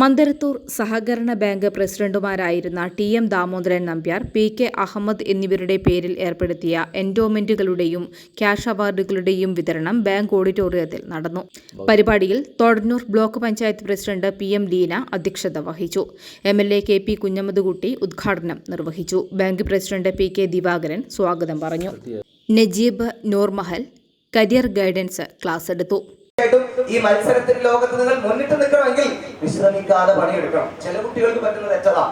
Mandarathur സഹകരണ bank പ്രസിഡന്റുമാരായിരുന്ന T M Damodaran Nambiar P K Ahammed എന്നിവരുടെ പേരിൽ ഏർപ്പെടുത്തിയ എൻഡോമെന്റുകളുടെയും ക്യാഷ് അവാർഡുകളുടെയും വിതരണം ബാങ്ക് ഓഡിറ്റോറിയത്തിൽ നടന്നു. പരിപാടിയിൽ Thodannur block panchayat president P M Leena അധ്യക്ഷത വഹിച്ചു. M L A K P Kunhammadkutty ഉദ്ഘാടനം നിർവഹിച്ചു. Bank president P K Divakaran സ്വാഗതം പറഞ്ഞു. Najeeb Noormahal career guidance class എടുത്തു. ഈ മത്സരത്തിൽ ലോകത്ത് നിങ്ങൾ മുന്നിട്ട് നിൽക്കണമെങ്കിൽ വിശ്രമിക്കാതെ പണിയെടുക്കണം. ചില കുട്ടികൾക്ക് പറ്റുന്ന തെറ്റതാ.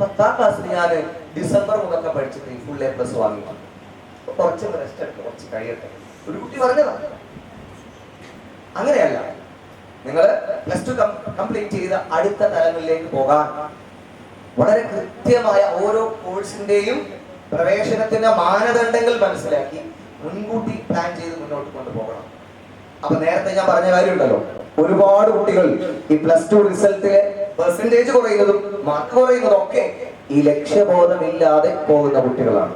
പത്താം ക്ലാസ്സിൽ ഞാൻ ഡിസംബർ മുതലൊക്കെ പഠിച്ചിട്ട് ഫുൾ എ പ്ലസ് വാങ്ങി കുറച്ച് റെസ്റ്റ് എടുക്കും കുറച്ച് കഴിയട്ടെ. ഒരു കുട്ടി പറഞ്ഞതാ. അങ്ങനെയല്ല. നിങ്ങൾ പ്ലസ് ടു കംപ്ലീറ്റ് ചെയ്ത അടുത്ത തലങ്ങളിലേക്ക് പോകാൻ. വളരെ കൃത്യമായ ഓരോ കോഴ്സിന്റെയും പ്രവേശനത്തിന്റെ മാനദണ്ഡങ്ങൾ മനസ്സിലാക്കി മുൻകൂട്ടി പ്ലാൻ ചെയ്ത് മുന്നോട്ട് കൊണ്ടുപോകണം. അപ്പൊ നേരത്തെ ഞാൻ പറഞ്ഞ കാര്യമുണ്ടല്ലോ. ഒരുപാട് കുട്ടികൾ ഈ പ്ലസ് ടു റിസൾട്ടിലെ പെർസെന്റേജ് കുറയുന്നതും മാർക്ക് കുറയുന്നതും ഒക്കെ ഈ ലക്ഷ്യബോധമില്ലാതെ പോകുന്ന കുട്ടികളാണ്.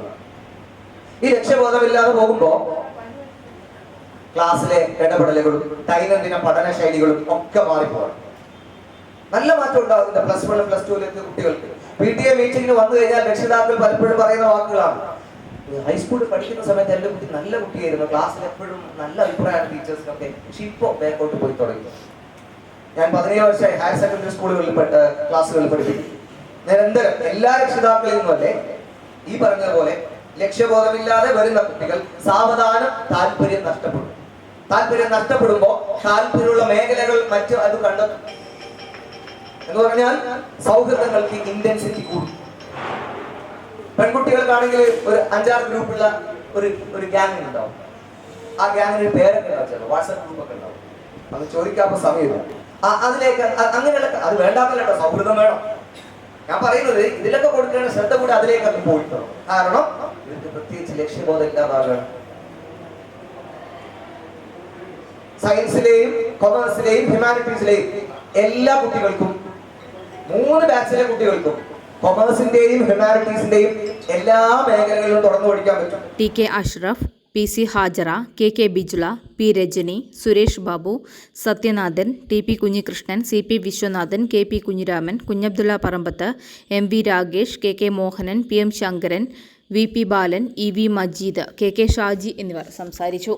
ഈ ലക്ഷ്യബോധമില്ലാതെ പോകുമ്പോ ക്ലാസ്സിലെ ഇടപെടലുകളും ദൈനംദിന പഠന ശൈലികളും ഒക്കെ മാറിപ്പോകും നല്ല മാറ്റം ഉണ്ടാകുന്നുണ്ട് പ്ലസ് വൺ പ്ലസ് ടുവിലെത്തിയ കുട്ടികൾക്ക്. പി ടി എ മീറ്റിംഗിന് വന്നു കഴിഞ്ഞാൽ രക്ഷിതാക്കൾ പലപ്പോഴും പറയുന്ന വാക്കുകളാണ്. ഹൈസ്കൂളിൽ പഠിക്കുന്ന സമയത്ത് എന്റെ കുട്ടി നല്ല കുട്ടിയായിരുന്നു. ക്ലാസ്സിൽ എപ്പോഴും നല്ല അഭിപ്രായമാണ് ടീച്ചേഴ്സിനൊക്കെ പക്ഷെ ഇപ്പോൾ ബാക്കോട്ട് പോയി തുടങ്ങി. ഞാൻ പതിനേഴ് വർഷമായി ഹയർ സെക്കൻഡറി സ്കൂളുകളിൽ ക്ലാസ്സുകളിൽ പഠിപ്പിക്കും നിരന്തരം എല്ലാ രക്ഷിതാക്കളിൽ നിന്നുമല്ലേ ഈ പറഞ്ഞതുപോലെ ലക്ഷ്യബോധമില്ലാതെ വരുന്ന കുട്ടികൾ സാവധാനം താല്പര്യം നഷ്ടപ്പെടും. താല്പര്യം നഷ്ടപ്പെടുമ്പോൾ താല്പര്യമുള്ള മേഖലകൾ മറ്റു അത് കണ്ടെത്തും. എന്ന് പറഞ്ഞാൽ സൗഹൃദങ്ങൾക്ക് ഇന്റൻസിറ്റി കൂടും. പെൺകുട്ടികൾക്കാണെങ്കിൽ ഒരു അഞ്ചാറ് ഗ്രൂപ്പുള്ള ഒരു ഒരു ഗ്യാങ് ഉണ്ടാവും. ആ ഗ്യാങ്ങിന് പേരൊക്കെ ഉണ്ടാവും വാട്സാപ്പ് ഗ്രൂപ്പൊക്കെ ഉണ്ടാവും. അത് ചോദിക്കാത്ത സമയമില്ല. അതിലേക്ക് അങ്ങനെയുള്ള അത് വേണ്ടാന്നല്ല സൗഹൃദം വേണം. ഞാൻ പറയുന്നത് ഇതിലൊക്കെ കൊടുക്കേണ്ട ശ്രദ്ധ കൂടി അതിലേക്ക് അത് പോയിട്ടോ കാരണം ഇതിന്റെ പ്രത്യേകിച്ച് ലക്ഷ്യബോധം ഇല്ലാതാകണം സയൻസിലെയും കൊമേഴ്സിലെയും ഹ്യൂമാനിറ്റീസിലെയും എല്ലാ കുട്ടികൾക്കും മൂന്ന് ബാച്ചിലെ കുട്ടികൾക്കും കൊമേഴ്സിന്റെയും ഹ്യൂമാനിറ്റീസിന്റെയും എല്ലാ മേഖലകളിലും തുറന്നു പഠിക്കാൻ പറ്റും. T K Ashraf P C Hajara K K Bijula P Rajani Suresh Babu Sathyanathan T P Kunhikrishnan C P Viswanathan K P Kunhiraman Kunhabdulla Parambath M V Ragesh K K Mohanan P M Sankaran V P Balan E V Majeed K K Shaji എന്നിവർ സംസാരിച്ചു.